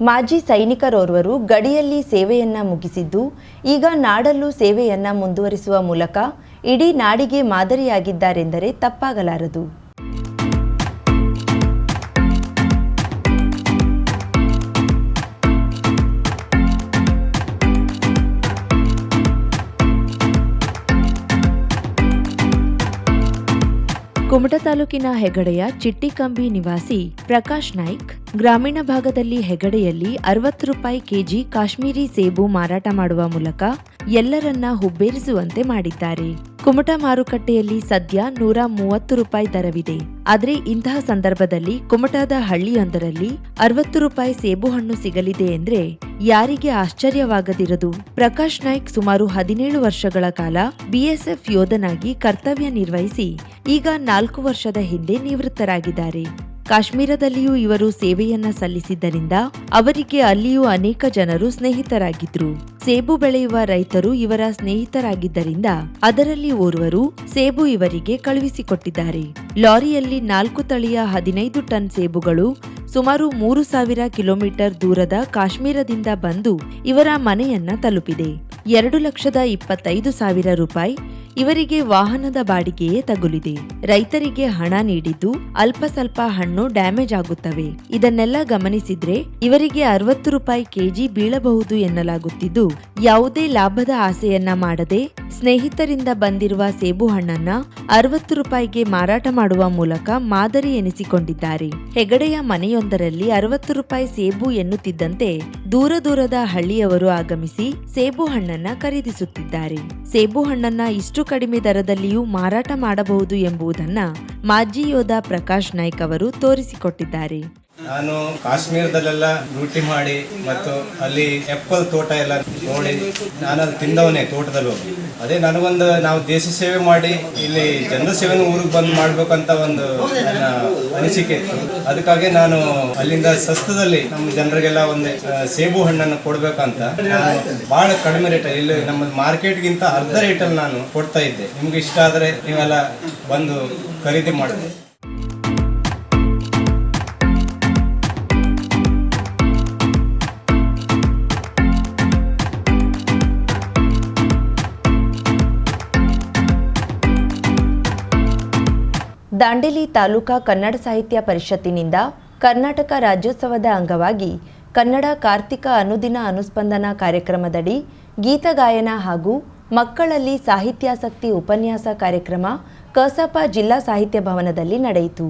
ಮಾಜಿ ಸೈನಿಕರೋರ್ವರು ಗಡಿಯಲ್ಲಿ ಸೇವೆಯನ್ನ ಮುಗಿಸಿದ್ದು ಈಗ ನಾಡಲ್ಲೂ ಸೇವೆಯನ್ನ ಮುಂದುವರಿಸುವ ಮೂಲಕ ಇಡೀ ನಾಡಿಗೆ ಮಾದರಿಯಾಗಿದ್ದಾರೆಂದರೆ ತಪ್ಪಾಗಲಾರದು. ಕುಮಟಾ ತಾಲೂಕಿನ ಹೆಗಡೆಯ ಚಿಟ್ಟಿಕಂಬಿ ನಿವಾಸಿ ಪ್ರಕಾಶ್ ನಾಯ್ಕ್ ಗ್ರಾಮೀಣ ಭಾಗದಲ್ಲಿ ಹೆಗಡೆಯಲ್ಲಿ ಅರವತ್ತು ರೂಪಾಯಿ ಕೆಜಿ ಕಾಶ್ಮೀರಿ ಸೇಬು ಮಾರಾಟ ಮಾಡುವ ಮೂಲಕ ಎಲ್ಲರನ್ನ ಹುಬ್ಬೇರಿಸುವಂತೆ ಮಾಡಿದ್ದಾರೆ. ಕುಮಟಾ ಮಾರುಕಟ್ಟೆಯಲ್ಲಿ ಸದ್ಯ ನೂರ ಮೂವತ್ತು ರೂಪಾಯಿ ದರವಿದೆ. ಆದರೆ ಇಂತಹ ಸಂದರ್ಭದಲ್ಲಿ ಕುಮಟಾದ ಹಳ್ಳಿಯೊಂದರಲ್ಲಿ ಅರವತ್ತು ರೂಪಾಯಿ ಸೇಬು ಹಣ್ಣು ಸಿಗಲಿದೆ ಎಂದ್ರೆ ಯಾರಿಗೆ ಆಶ್ಚರ್ಯವಾಗದಿರದು. ಪ್ರಕಾಶ್ ನಾಯ್ಕ್ ಸುಮಾರು ಹದಿನೇಳು ವರ್ಷಗಳ ಕಾಲ ಬಿಎಸ್ಎಫ್ ಯೋಧನಾಗಿ ಕರ್ತವ್ಯ ನಿರ್ವಹಿಸಿ ಈಗ ನಾಲ್ಕು ವರ್ಷದ ಹಿಂದೆ ನಿವೃತ್ತರಾಗಿದ್ದಾರೆ. ಕಾಶ್ಮೀರದಲ್ಲಿಯೂ ಇವರು ಸೇವೆಯನ್ನ ಸಲ್ಲಿಸಿದ್ದರಿಂದ ಅವರಿಗೆ ಅಲ್ಲಿಯೂ ಅನೇಕ ಜನರು ಸ್ನೇಹಿತರಾಗಿದ್ರು. ಸೇಬು ಬೆಳೆಯುವ ರೈತರು ಇವರ ಸ್ನೇಹಿತರಾಗಿದ್ದರಿಂದ ಅದರಲ್ಲಿ ಓರ್ವರು ಸೇಬು ಇವರಿಗೆ ಕಳುಹಿಸಿಕೊಟ್ಟಿದ್ದಾರೆ. ಲಾರಿಯಲ್ಲಿ ನಾಲ್ಕು ತಳಿಯ ಹದಿನೈದು ಟನ್ ಸೇಬುಗಳು ಸುಮಾರು ಮೂರು ಸಾವಿರ ಕಿಲೋಮೀಟರ್ ದೂರದ ಕಾಶ್ಮೀರದಿಂದ ಬಂದು ಇವರ ಮನೆಯನ್ನ ತಲುಪಿದೆ. ಎರಡು ಲಕ್ಷದ ಇಪ್ಪತ್ತೈದು ಸಾವಿರ ರೂಪಾಯಿ ಇವರಿಗೆ ವಾಹನದ ಬಾಡಿಗೆಯೇ ತಗುಲಿದೆ. ರೈತರಿಗೆ ಹಣ ನೀಡಿದ್ದು ಅಲ್ಪ ಸ್ವಲ್ಪ ಹಣ್ಣು ಡ್ಯಾಮೇಜ್ ಆಗುತ್ತವೆ. ಇದನ್ನೆಲ್ಲ ಗಮನಿಸಿದ್ರೆ ಇವರಿಗೆ ಅರವತ್ತು ರೂಪಾಯಿ ಕೆಜಿ ಬೀಳಬಹುದು ಎನ್ನಲಾಗುತ್ತಿದ್ದು, ಯಾವುದೇ ಲಾಭದ ಆಸೆಯನ್ನ ಮಾಡದೆ ಸ್ನೇಹಿತರಿಂದ ಬಂದಿರುವ ಸೇಬು ಹಣ್ಣನ್ನ ಅರವತ್ತು ರೂಪಾಯಿಗೆ ಮಾರಾಟ ಮಾಡುವ ಮೂಲಕ ಮಾದರಿ ಎನಿಸಿಕೊಂಡಿದ್ದಾರೆ. ಹೆಗಡೆಯ ಮನೆಯೊಂದರಲ್ಲಿ ಅರವತ್ತು ರೂಪಾಯಿ ಸೇಬು ಎನ್ನುತ್ತಿದ್ದಂತೆ ದೂರ ದೂರದ ಹಳ್ಳಿಯವರು ಆಗಮಿಸಿ ಸೇಬು ಹಣ್ಣನ್ನ ಖರೀದಿಸುತ್ತಿದ್ದಾರೆ. ಸೇಬು ಹಣ್ಣನ್ನ ಇಷ್ಟು ಕಡಿಮೆ ದರದಲ್ಲಿಯೂ ಮಾರಾಟ ಮಾಡಬಹುದು ಎಂಬುದನ್ನ ಮಾಜಿ ಯೋಧ ಪ್ರಕಾಶ್ ನಾಯ್ಕ್ ಅವರು ತೋರಿಸಿಕೊಟ್ಟಿದ್ದಾರೆ. ನಾನು ಕಾಶ್ಮೀರದಲ್ಲೆಲ್ಲ ಡ್ಯೂಟಿ ಮಾಡಿ ಮತ್ತು ಅಲ್ಲಿ ಎಪ್ಪಲ್ ತೋಟ ಎಲ್ಲ ನೋಡಿ ನಾನು ಅಲ್ಲಿ ತಿಂದವನೇ ತೋಟದಲ್ಲಿ ಹೋಗಿ. ಅದೇ ನನಗೊಂದು ನಾವು ದೇಶ ಸೇವೆ ಮಾಡಿ, ಇಲ್ಲಿ ಜನರ ಸೇವೆನ ಊರಿಗೆ ಬಂದು ಮಾಡ್ಬೇಕಂತ ಒಂದು ನನ್ನ ಅನಿಸಿಕೆ ಇತ್ತು. ಅದಕ್ಕಾಗಿ ನಾನು ಅಲ್ಲಿಂದ ಸಸ್ತದಲ್ಲಿ ನಮ್ಮ ಜನರಿಗೆಲ್ಲ ಒಂದು ಸೇಬು ಹಣ್ಣನ್ನು ಕೊಡ್ಬೇಕಂತ ನಾನು ಬಹಳ ಕಡಿಮೆ ರೇಟ್ ಇಲ್ಲಿ ನಮ್ಮ ಮಾರ್ಕೆಟ್ಗಿಂತ ಅರ್ಧ ರೇಟಲ್ಲಿ ನಾನು ಕೊಡ್ತಾ ಇದ್ದೆ. ನಿಮ್ಗೆ ಇಷ್ಟ ಆದರೆ ನೀವೆಲ್ಲ ಬಂದು ಖರೀದಿ ಮಾಡಿದೆ ದಾಂಡೇಲಿ ತಾಲೂಕಾ ಕನ್ನಡ ಸಾಹಿತ್ಯ ಪರಿಷತ್ತಿನಿಂದ ಕರ್ನಾಟಕ ರಾಜ್ಯೋತ್ಸವದ ಅಂಗವಾಗಿ ಕನ್ನಡ ಕಾರ್ತಿಕ ಅನುದಿನ ಅನುಸ್ಪಂದನ ಕಾರ್ಯಕ್ರಮದಡಿ ಗೀತಗಾಯನ ಹಾಗೂ ಮಕ್ಕಳಲ್ಲಿ ಸಾಹಿತ್ಯಾಸಕ್ತಿ ಉಪನ್ಯಾಸ ಕಾರ್ಯಕ್ರಮ ಕಸಾಪ ಜಿಲ್ಲಾ ಸಾಹಿತ್ಯ ಭವನದಲ್ಲಿ ನಡೆಯಿತು.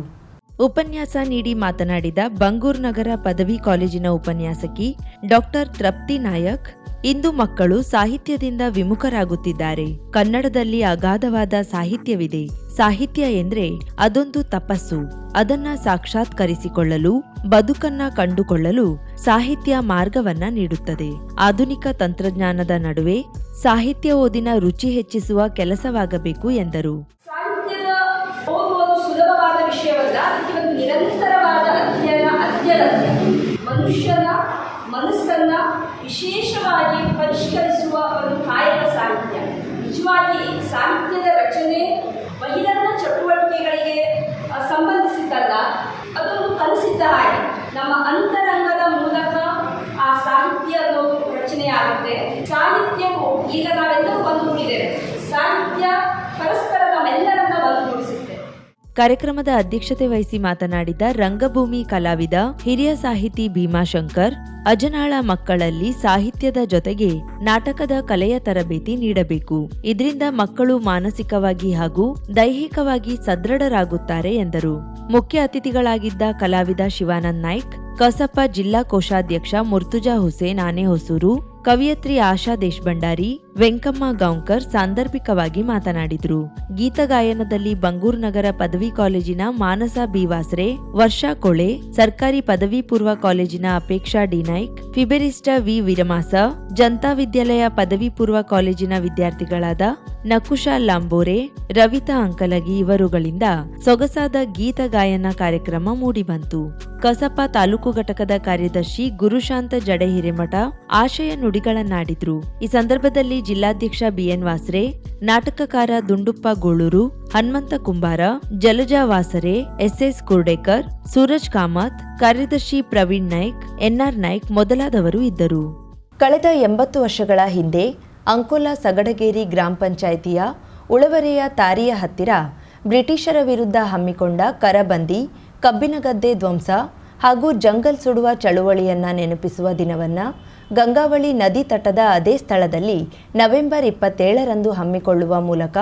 ಉಪನ್ಯಾಸ ನೀಡಿ ಮಾತನಾಡಿದ ಬಂಗೂರು ನಗರ ಪದವಿ ಕಾಲೇಜಿನ ಉಪನ್ಯಾಸಕಿ ಡಾಕ್ಟರ್ ತೃಪ್ತಿ ನಾಯಕ್ ಇಂದು ಮಕ್ಕಳು ಸಾಹಿತ್ಯದಿಂದ ವಿಮುಖರಾಗುತ್ತಿದ್ದಾರೆ. ಕನ್ನಡದಲ್ಲಿ ಅಗಾಧವಾದ ಸಾಹಿತ್ಯವಿದೆ. ಸಾಹಿತ್ಯ ಎಂದ್ರೆ ಅದೊಂದು ತಪಸ್ಸು. ಅದನ್ನ ಸಾಕ್ಷಾತ್ಕರಿಸಿಕೊಳ್ಳಲು, ಬದುಕನ್ನ ಕಂಡುಕೊಳ್ಳಲು ಸಾಹಿತ್ಯ ಮಾರ್ಗವನ್ನ ನೀಡುತ್ತದೆ. ಆಧುನಿಕ ತಂತ್ರಜ್ಞಾನದ ನಡುವೆ ಸಾಹಿತ್ಯ ಓದಿನ ರುಚಿ ಹೆಚ್ಚಿಸುವ ಕೆಲಸವಾಗಬೇಕು ಎಂದರು. ಸುಲಭವಾದ ವಿಷಯವಲ್ಲ ನಿರಂತರವಾದ ಅಧ್ಯಯನ ಮನುಷ್ಯನ ವಿಶೇಷವಾಗಿ ಪರಿಷ್ಕರಿಸುವ ಒಂದು ಕಾಯಕ ಸಾಹಿತ್ಯ. ನಿಜವಾಗಿ ಸಾಹಿತ್ಯದ ರಚನೆ, ಬಹಿರಂಗ ಚಟುವಟಿಕೆಗಳಿಗೆ ಸಂಬಂಧಿಸಿದ್ದಲ್ಲ, ಅದೊಂದು ಕಲಿಸಿದ್ದ ಹಾಗೆ. ನಮ್ಮ ಅಂತರಂಗದ ಮೂಲಕ ಆ ಸಾಹಿತ್ಯ ಅನ್ನೋದು ರಚನೆಯಾಗುತ್ತೆ. ಸಾಹಿತ್ಯವು ಈಗ ನಾವೆಲ್ಲರೂ ಕಾರ್ಯಕ್ರಮದ ಅಧ್ಯಕ್ಷತೆ ವಹಿಸಿ ಮಾತನಾಡಿದ ರಂಗಭೂಮಿ ಕಲಾವಿದ, ಹಿರಿಯ ಸಾಹಿತಿ ಭೀಮಾಶಂಕರ್, ಅಜನಾಳ ಮಕ್ಕಳಲ್ಲಿ ಸಾಹಿತ್ಯದ ಜೊತೆಗೆ ನಾಟಕದ ಕಲೆಯ ತರಬೇತಿ ನೀಡಬೇಕು. ಇದರಿಂದ ಮಕ್ಕಳು ಮಾನಸಿಕವಾಗಿ ಹಾಗೂ ದೈಹಿಕವಾಗಿ ಸದೃಢರಾಗುತ್ತಾರೆ ಎಂದರು. ಮುಖ್ಯ ಅತಿಥಿಗಳಾಗಿದ್ದ ಕಲಾವಿದ ಶಿವಾನಂದ್ ನಾಯ್ಕ್ ಕಸಪ್ಪ ಜಿಲ್ಲಾ ಕೋಶಾಧ್ಯಕ್ಷ ಮುರ್ತುಜಾ ಹುಸೇನ್ ಆನೆಹೊಸೂರು, ಕವಿಯತ್ರಿ ಆಶಾ ದೇಶಭಂಡಾರಿ ವೆಂಕಮ್ಮ ಗಾಂವ್ಕರ್ ಸಾಂದರ್ಭಿಕವಾಗಿ ಮಾತನಾಡಿದ್ರು. ಗೀತಗಾಯನದಲ್ಲಿ ಬಂಗೂರು ನಗರ ಪದವಿ ಕಾಲೇಜಿನ ಮಾನಸ ಬಿವಾಸ್ರೆ, ವರ್ಷಾ ಕೊಳೆ, ಸರ್ಕಾರಿ ಪದವಿ ಪೂರ್ವ ಕಾಲೇಜಿನ ಅಪೇಕ್ಷಾ ಡಿ ನಾಯ್ಕ್ ಫಿಬೆರಿಸ್ಟ ವಿ ವಿರಮಾಸ ಜನತಾ ವಿದ್ಯಾಲಯ ಪದವಿ ಪೂರ್ವ ಕಾಲೇಜಿನ ವಿದ್ಯಾರ್ಥಿಗಳಾದ ನಕುಶಾ ಲಾಂಬೋರೆ, ರವಿತಾ ಅಂಕಲಗಿ ಇವರುಗಳಿಂದ ಸೊಗಸಾದ ಗೀತ ಗಾಯನ ಕಾರ್ಯಕ್ರಮ ಮೂಡಿಬಂತು. ಕಸಪ ತಾಲೂಕು ಘಟಕದ ಕಾರ್ಯದರ್ಶಿ ಗುರುಶಾಂತ ಜಡೆ ಹಿರೇಮಠ ಆಶಯ ನುಡಿಗಳನ್ನಾಡಿದ್ರು. ಈ ಸಂದರ್ಭದಲ್ಲಿ ಜಿಲ್ಲಾಧ್ಯಕ್ಷ ಬಿಎನ್ ವಾಸರೆ, ನಾಟಕಕಾರ ದುಂಡುಪ್ಪ ಗೋಳೂರು, ಹನುಮಂತ ಕುಂಬಾರ, ಜಲಜಾ ವಾಸರೆ, ಎಸ್ಎಸ್ ಕುರ್ಡೇಕರ್, ಸೂರಜ್ ಕಾಮತ್, ಕಾರ್ಯದರ್ಶಿ ಪ್ರವೀಣ್ ನಾಯ್ಕ್, ಎನ್ಆರ್ ನಾಯ್ಕ್ ಮೊದಲಾದವರು ಇದ್ದರು. ಕಳೆದ ಎಂಬತ್ತು ವರ್ಷಗಳ ಹಿಂದೆ ಅಂಕೋಲಾ ಸಗಡಗೇರಿ ಗ್ರಾಮ ಪಂಚಾಯಿತಿಯ ಉಳವರೆಯ ತಾರಿಯ ಹತ್ತಿರ ಬ್ರಿಟಿಷರ ವಿರುದ್ಧ ಹಮ್ಮಿಕೊಂಡ ಕರಬಂದಿ, ಕಬ್ಬಿನಗದ್ದೆ ಧ್ವಂಸ ಹಾಗೂ ಜಂಗಲ್ ಸುಡುವ ಚಳುವಳಿಯನ್ನ ನೆನಪಿಸುವ ದಿನವನ್ನ ಗಂಗಾವಳಿ ನದಿ ತಟದ ಅದೇ ಸ್ಥಳದಲ್ಲಿ ನವೆಂಬರ್ ಇಪ್ಪತ್ತೇಳರಂದು ಹಮ್ಮಿಕೊಳ್ಳುವ ಮೂಲಕ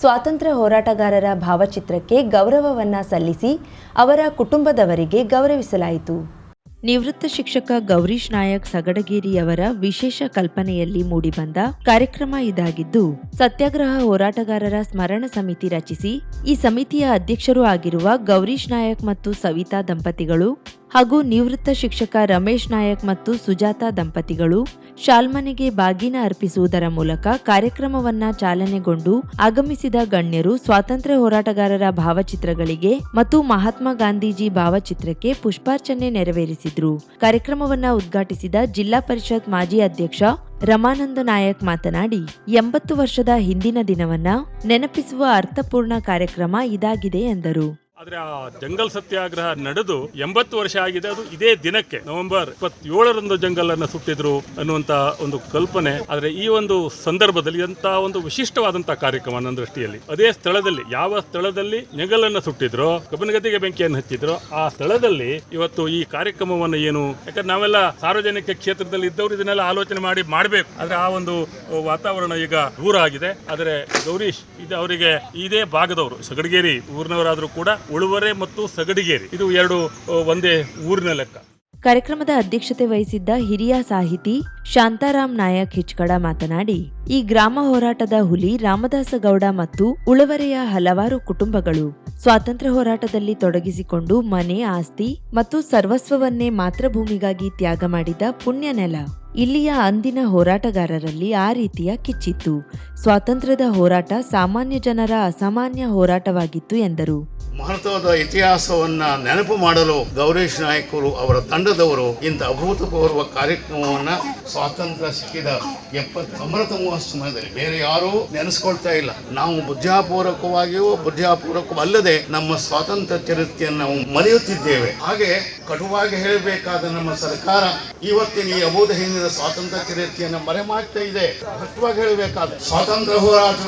ಸ್ವಾತಂತ್ರ್ಯ ಹೋರಾಟಗಾರರ ಭಾವಚಿತ್ರಕ್ಕೆ ಗೌರವವನ್ನು ಸಲ್ಲಿಸಿ ಅವರ ಕುಟುಂಬದವರಿಗೆ ಗೌರವಿಸಲಾಯಿತು. ನಿವೃತ್ತ ಶಿಕ್ಷಕ ಗೌರೀಶ್ ನಾಯಕ್ ಸಗಡಗೇರಿಯವರ ವಿಶೇಷ ಕಲ್ಪನೆಯಲ್ಲಿ ಮೂಡಿಬಂದ ಕಾರ್ಯಕ್ರಮ ಇದಾಗಿದ್ದು, ಸತ್ಯಾಗ್ರಹ ಹೋರಾಟಗಾರರ ಸ್ಮರಣ ಸಮಿತಿ ರಚಿಸಿ, ಈ ಸಮಿತಿಯ ಅಧ್ಯಕ್ಷರು ಆಗಿರುವ ಗೌರೀಶ್ ನಾಯಕ್ ಮತ್ತು ಸವಿತಾ ದಂಪತಿಗಳು ಹಾಗೂ ನಿವೃತ್ತ ಶಿಕ್ಷಕ ರಮೇಶ್ ನಾಯಕ್ ಮತ್ತು ಸುಜಾತಾ ದಂಪತಿಗಳು ಶಾಲ್ಮನೆಗೆ ಬಾಗಿನ ಅರ್ಪಿಸುವುದರ ಮೂಲಕ ಕಾರ್ಯಕ್ರಮವನ್ನ ಚಾಲನೆಗೊಂಡು ಆಗಮಿಸಿದ ಗಣ್ಯರು ಸ್ವಾತಂತ್ರ್ಯ ಹೋರಾಟಗಾರರ ಭಾವಚಿತ್ರಗಳಿಗೆ ಮತ್ತು ಮಹಾತ್ಮ ಗಾಂಧೀಜಿ ಭಾವಚಿತ್ರಕ್ಕೆ ಪುಷ್ಪಾರ್ಚನೆ ನೆರವೇರಿಸಿದ್ರು. ಕಾರ್ಯಕ್ರಮವನ್ನ ಉದ್ಘಾಟಿಸಿದ ಜಿಲ್ಲಾ ಪರಿಷತ್ ಮಾಜಿ ಅಧ್ಯಕ್ಷ ರಮಾನಂದ ನಾಯಕ್ ಮಾತನಾಡಿ, ಎಂಬತ್ತು ವರ್ಷದ ಹಿಂದಿನ ದಿನವನ್ನ ನೆನಪಿಸುವ ಅರ್ಥಪೂರ್ಣ ಕಾರ್ಯಕ್ರಮ ಇದಾಗಿದೆ ಎಂದರು. ಆದ್ರೆ ಆ ಜಂಗಲ್ ಸತ್ಯಾಗ್ರಹ ನಡೆದು ಎಂಬತ್ತು ವರ್ಷ ಆಗಿದೆ. ಅದು ಇದೇ ದಿನಕ್ಕೆ ನವೆಂಬರ್ ಇಪ್ಪತ್ತೇಳರಂದು ಜಂಗಲ್ ಅನ್ನ ಸುಟ್ಟಿದ್ರು ಅನ್ನುವಂತ ಒಂದು ಕಲ್ಪನೆ. ಆದ್ರೆ ಈ ಒಂದು ಸಂದರ್ಭದಲ್ಲಿ ಅಂತ ಒಂದು ವಿಶಿಷ್ಟವಾದಂತಹ ಕಾರ್ಯಕ್ರಮ ನನ್ನ ದೃಷ್ಟಿಯಲ್ಲಿ. ಅದೇ ಸ್ಥಳದಲ್ಲಿ ಯಾವ ಸ್ಥಳದಲ್ಲಿ ನೆಗಲನ್ನ ಸುಟ್ಟಿದ್ರು ಕಬ್ಬನಗದ್ದೆಗೆ ಬೆಂಕಿಯನ್ನು ಹಚ್ಚಿದ್ರು, ಆ ಸ್ಥಳದಲ್ಲಿ ಇವತ್ತು ಈ ಕಾರ್ಯಕ್ರಮವನ್ನು ಏನು? ಯಾಕಂದ್ರೆ ನಾವೆಲ್ಲ ಸಾರ್ವಜನಿಕ ಕ್ಷೇತ್ರದಲ್ಲಿ ಇದ್ದವರು ಇದನ್ನೆಲ್ಲ ಆಲೋಚನೆ ಮಾಡಿ ಮಾಡಬೇಕು. ಆದ್ರೆ ಆ ಒಂದು ವಾತಾವರಣ ಈಗ ದೂರ ಆಗಿದೆ. ಆದರೆ ಗೌರೀಶ್, ಇದು ಅವರಿಗೆ, ಇದೇ ಭಾಗದವರು, ಸಗಡಗೇರಿ ಊರಿನವರಾದರೂ ಕೂಡ ಉಳುವರೆ ಮತ್ತು ಸಗಡಿಗೇರಿ. ಇದು ಎರಡು ಒಂದೇ ಊರಿನ ಲೆಕ್ಕ. ಕಾರ್ಯಕ್ರಮದ ಅಧ್ಯಕ್ಷತೆ ವಹಿಸಿದ್ದ ಹಿರಿಯ ಸಾಹಿತಿ ಶಾಂತಾರಾಮ್ ನಾಯಕ್ ಹಿಚ್ಕಡ ಮಾತನಾಡಿ, ಈ ಗ್ರಾಮ ಹೋರಾಟದ ಹುಲಿ ರಾಮದಾಸಗೌಡ ಮತ್ತು ಉಳವರೆಯ ಹಲವಾರು ಕುಟುಂಬಗಳು ಸ್ವಾತಂತ್ರ್ಯ ಹೋರಾಟದಲ್ಲಿ ತೊಡಗಿಸಿಕೊಂಡು ಮನೆ, ಆಸ್ತಿ ಮತ್ತು ಸರ್ವಸ್ವವನ್ನೇ ಮಾತೃಭೂಮಿಗಾಗಿ ತ್ಯಾಗ ಮಾಡಿದ ಪುಣ್ಯ ನೆಲ ಇಲ್ಲಿಯ ಅಂದಿನ ಹೋರಾಟಗಾರರಲ್ಲಿ ಆ ರೀತಿಯ ಕಿಚ್ಚಿತ್ತು. ಸ್ವಾತಂತ್ರ್ಯದ ಹೋರಾಟ ಸಾಮಾನ್ಯ ಜನರ ಅಸಾಮಾನ್ಯ ಹೋರಾಟವಾಗಿತ್ತು ಎಂದರು. ಮಹತ್ವದ ಇತಿಹಾಸವನ್ನ ನೆನಪು ಮಾಡಲು ಗೌರೇಶ್ ನಾಯಕರು ಅವರ ತಂಡದವರು ಇಂತ ಅಭೂತಪೂರ್ವ ಕಾರ್ಯಕ್ರಮವನ್ನ ಸ್ವಾತಂತ್ರ್ಯ ಸಿಕ್ಕಿದ ಎಪ್ಪತ್ತು ಅಮೃತ ಮಹೋತ್ಸವದಲ್ಲಿ ಬೇರೆ ಯಾರೂ ನೆನೆಸ್ಕೊಳ್ತಾ ಇಲ್ಲ. ನಾವು ಬುದ್ಧಾಪೂರ್ವಕವಾಗಿಯೂ ಬುದ್ಧಾಪೂರ್ವಕವಲ್ಲದೆ ನಮ್ಮ ಸ್ವಾತಂತ್ರ್ಯ ಚರಿತ್ರೆಯನ್ನು ನಾವು ಮರೆಯುತ್ತಿದ್ದೇವೆ. ಹಾಗೆ ಕಟುವಾಗಿ ಹೇಳಬೇಕಾದ ನಮ್ಮ ಸರ್ಕಾರ ಇವತ್ತಿನ ಈ ಅಭೂತ ಹಿಂದಿನ ಸ್ವಾತಂತ್ರ್ಯ ಕಿರೇತಿಯನ್ನ ಮರೆ ಮಾಡ್ತಾ ಇದೆ. ಕಟುವಾಗಿ ಹೇಳಬೇಕಾದ ಸ್ವಾತಂತ್ರ್ಯ ಹೋರಾಟ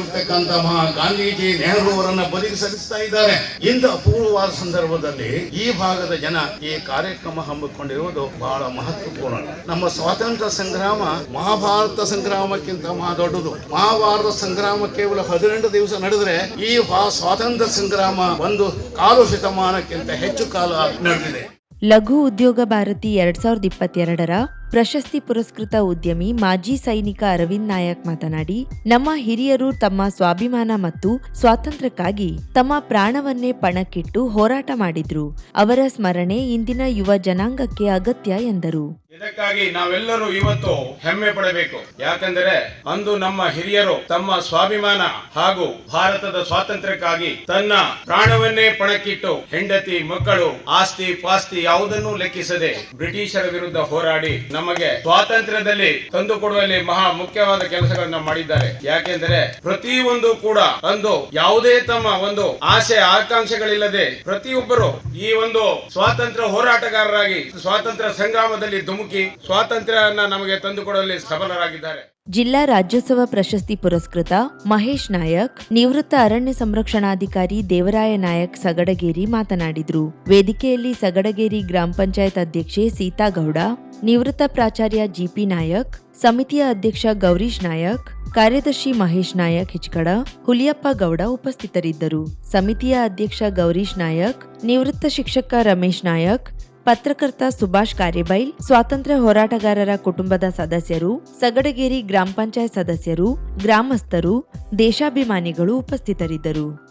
ಮಹಾ ಗಾಂಧೀಜಿ ನೆಹರು ಅವರನ್ನ ಬದುಕಿ ಸಲ್ಲಿಸ್ತಾ ಇದ್ದಾರೆ. ಇಂದ ಅಪೂರ್ವವಾದ ಸಂದರ್ಭದಲ್ಲಿ ಈ ಭಾಗದ ಜನ ಈ ಕಾರ್ಯಕ್ರಮ ಹಮ್ಮಿಕೊಂಡಿರುವುದು ಬಹಳ ಮಹತ್ವಪೂರ್ಣ. ನಮ್ಮ ಸ್ವಾತಂತ್ರ್ಯ ಸಂಗ್ರಾಮ ಮಹಾಭಾರತ ಸಂಗ್ರಾಮಕ್ಕಿಂತ ಮಹಾ ದೊಡ್ಡದು ಮಹಾಭಾರತ ಸಂಗ್ರಾಮ ಕೇವಲ ಹದಿನೆಂಟು ದಿವಸ ನಡೆದ್ರೆ ಈ ಸ್ವಾತಂತ್ರ್ಯ ಸಂಗ್ರಾಮ ಒಂದು ಕಾಲು ಶತಮಾನಕ್ಕಿಂತ ಹೆಚ್ಚು ಕಾಲ ನಡೆದಿದೆ. ಲಘು ಉದ್ಯೋಗ ಭಾರತಿ ಎರಡ್ ಸಾವಿರದ ಇಪ್ಪತ್ತೆರಡರ ಪ್ರಶಸ್ತಿ ಪುರಸ್ಕೃತ ಉದ್ಯಮಿ ಮಾಜಿ ಸೈನಿಕ ಅರವಿಂದ್ ನಾಯಕ್ ಮಾತನಾಡಿ, ನಮ್ಮ ಹಿರಿಯರು ತಮ್ಮ ಸ್ವಾಭಿಮಾನ ಮತ್ತು ಸ್ವಾತಂತ್ರ್ಯಕ್ಕಾಗಿ ತಮ್ಮ ಪ್ರಾಣವನ್ನೇ ಪಣಕ್ಕಿಟ್ಟು ಹೋರಾಟ ಮಾಡಿದ್ರು. ಅವರ ಸ್ಮರಣೆ ಇಂದಿನ ಯುವ ಜನಾಂಗಕ್ಕೆ ಅಗತ್ಯ ಎಂದರು. ಇದಕ್ಕಾಗಿ ನಾವೆಲ್ಲರೂ ಇವತ್ತು ಹೆಮ್ಮೆ ಪಡಬೇಕು. ಯಾಕಂದರೆ ಅಂದು ನಮ್ಮ ಹಿರಿಯರು ತಮ್ಮ ಸ್ವಾಭಿಮಾನ ಹಾಗೂ ಭಾರತದ ಸ್ವಾತಂತ್ರ್ಯಕ್ಕಾಗಿ ತನ್ನ ಪ್ರಾಣವನ್ನೇ ಪಣಕ್ಕಿಟ್ಟು ಹೆಂಡತಿ, ಮಕ್ಕಳು, ಆಸ್ತಿ, ಪಾಸ್ತಿ ಯಾವುದನ್ನೂ ಲೆಕ್ಕಿಸದೆ ಬ್ರಿಟಿಷರ ವಿರುದ್ಧ ಹೋರಾಡಿ ನಮಗೆ ಸ್ವಾತಂತ್ರ್ಯದಲ್ಲಿ ತಂದುಕೊಡುವಲ್ಲಿ ಮಹಾ ಮುಖ್ಯವಾದ ಕೆಲಸಗಳನ್ನ ಮಾಡಿದ್ದಾರೆ. ಯಾಕೆಂದರೆ ಪ್ರತಿಯೊಂದು ಕೂಡ ಅಂದು ಯಾವುದೇ ತಮ್ಮ ಒಂದು ಆಸೆ, ಆಕಾಂಕ್ಷೆಗಳಿಲ್ಲದೆ ಪ್ರತಿಯೊಬ್ಬರು ಈ ಒಂದು ಸ್ವಾತಂತ್ರ್ಯ ಹೋರಾಟಗಾರರಾಗಿ, ಸ್ವಾತಂತ್ರ್ಯ ಸಂಗ್ರಾಮದಲ್ಲಿ ಧುಮುಕಿ ಸ್ವಾತಂತ್ರ್ಯವನ್ನ ನಮಗೆ ತಂದುಕೊಡಲು ಸಫಲರಾಗಿದ್ದಾರೆ ಜಿಲ್ಲಾ ರಾಜ್ಯೋತ್ಸವ ಪ್ರಶಸ್ತಿ ಪುರಸ್ಕೃತ ಮಹೇಶ್ ನಾಯಕ್, ನಿವೃತ್ತ ಅರಣ್ಯ ಸಂರಕ್ಷಣಾಧಿಕಾರಿ ದೇವರಾಯ ನಾಯಕ್ ಸಗಡಗೇರಿ ಮಾತನಾಡಿದರು. ವೇದಿಕೆಯಲ್ಲಿ ಸಗಡಗೇರಿ ಗ್ರಾಮ ಪಂಚಾಯತ್ ಅಧ್ಯಕ್ಷೆ ಸೀತಾಗೌಡ ನಿವೃತ್ತ ಪ್ರಾಚಾರ್ಯ ಜಿಪಿ ನಾಯಕ್, ಸಮಿತಿಯ ಅಧ್ಯಕ್ಷ ಗೌರೀಶ್ ನಾಯಕ್, ಕಾರ್ಯದರ್ಶಿ ಮಹೇಶ್ ನಾಯಕ್ ಹಿಚ್ಕಡ, ಹುಲಿಯಪ್ಪ ಗೌಡ ಉಪಸ್ಥಿತರಿದ್ದರು. ಸಮಿತಿಯ ಅಧ್ಯಕ್ಷ ಗೌರೀಶ್ ನಾಯಕ್, ನಿವೃತ್ತ ಶಿಕ್ಷಕ ರಮೇಶ್ ನಾಯಕ್, ಪತ್ರಕರ್ತ ಸುಭಾಷ್ ಕಾರೇಬೈಲ್ ಸ್ವಾತಂತ್ರ್ಯ ಹೋರಾಟಗಾರರ ಕುಟುಂಬದ ಸದಸ್ಯರು, ಸಗಡಗೇರಿ ಗ್ರಾಮ ಪಂಚಾಯತ್ ಸದಸ್ಯರು, ಗ್ರಾಮಸ್ಥರು, ದೇಶಾಭಿಮಾನಿಗಳು ಉಪಸ್ಥಿತರಿದ್ದರು.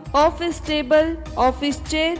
Office table office chair